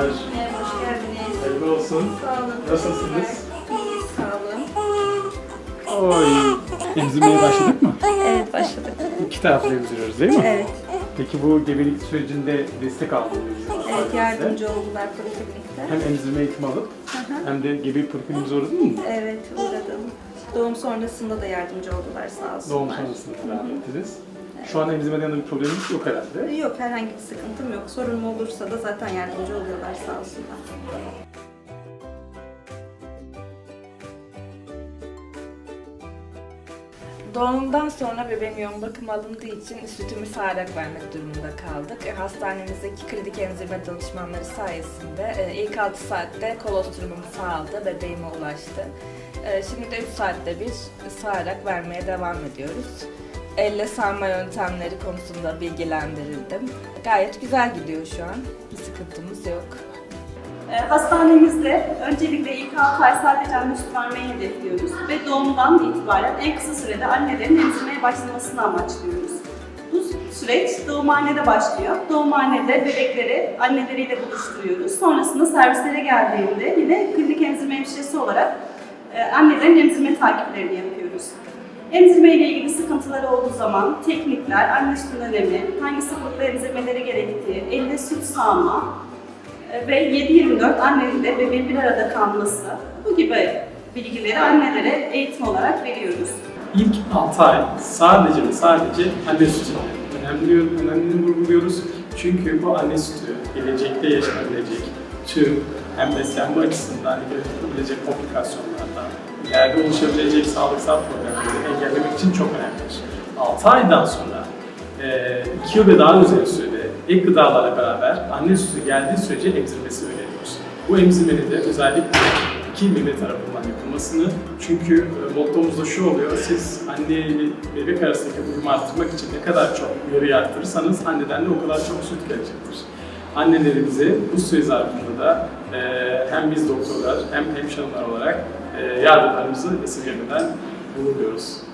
Merhabalar. Merhaba, hoş geldiniz. Hayırlı olsun. Sağ olun. Nasılsınız? İyiyiz, sağ olun. Oy. Emzirmeye başladık mı? Evet, başladık. İki taraflı emziriyoruz değil mi? Evet, Peki bu gebelik sürecinde destek aldınız mı? evet yardımcı oldular poliklinikte. Hem emzirme eğitimi alıp hem de gebelik polikliniğimize uğradın mı? Evet, uğradım. Doğum sonrasında da yardımcı oldular sağ olsunlar. Doğum sonrasında devam ettiniz. Şu an emzirmeden yana bir problemimiz yok herhalde. Yok, herhangi bir sıkıntım yok. Sorunum olursa da zaten yardımcı oluyorlar sağ olsunlar. Doğumdan sonra bebeğim yoğun bakım alındığı için sütümü sağarak vermek durumunda kaldık. E, Hastanemizdeki klinik emzirme danışmanları sayesinde e, ilk 6 saatte kolostrumumu sağladı, bebeğime ulaştı. E, Şimdi de 3 saatte bir sağarak vermeye devam ediyoruz. Elle sağma yöntemleri konusunda bilgilendirildim. Gayet güzel gidiyor şu an. Bir sıkıntımız yok. Ee, Hastanemizde öncelikle ilk 6 ay sadece anne hedefliyoruz ve doğumdan itibaren en kısa sürede annelerin emzirmeye başlamasını amaçlıyoruz. Bu süreç doğumhanede başlıyor. Doğumhanede bebekleri anneleriyle buluşturuyoruz. Sonrasında servislere geldiğinde yine klinik emzirme hemşiresi olarak e, annelerin emzirme takiplerini yapıyoruz. Emzirme ile ilgili sıkıntıları olduğu zaman teknikler, anne sütünün önemi, hangi sıklıkla emzirmeleri gerektiği, elle süt sağma, ve 7-24 annenin de bebeğin bir arada kalması bu gibi bilgileri annelere eğitim olarak veriyoruz. İlk 6 ay sadece ve sadece anne sütü önemli, önemli vurguluyoruz. Çünkü bu anne sütü gelecekte yaşanabilecek tüm hem beslenme açısından yaratabilecek komplikasyonlardan, ileride oluşabilecek sağlıksal problemleri engellemek için çok önemlidir. 6 aydan sonra 2 yıl ve daha üzeri sürede ek gıdalarla beraber anne sütü geldiği sürece emzirmesi öneriyoruz. Bu emzirmenin de özellikle iki bebek tarafından yapılmasını çünkü e, mottomuz da şu oluyor, siz anne ile bebek arasındaki uyumu arttırmak için ne kadar çok uyarıyı arttırırsanız anneden de o kadar çok süt gelecektir. Annelerimize bu süre zarfında da e, hem biz doktorlar hem hemşireler olarak e, yardımlarımızı esirgemeden Meu Deus.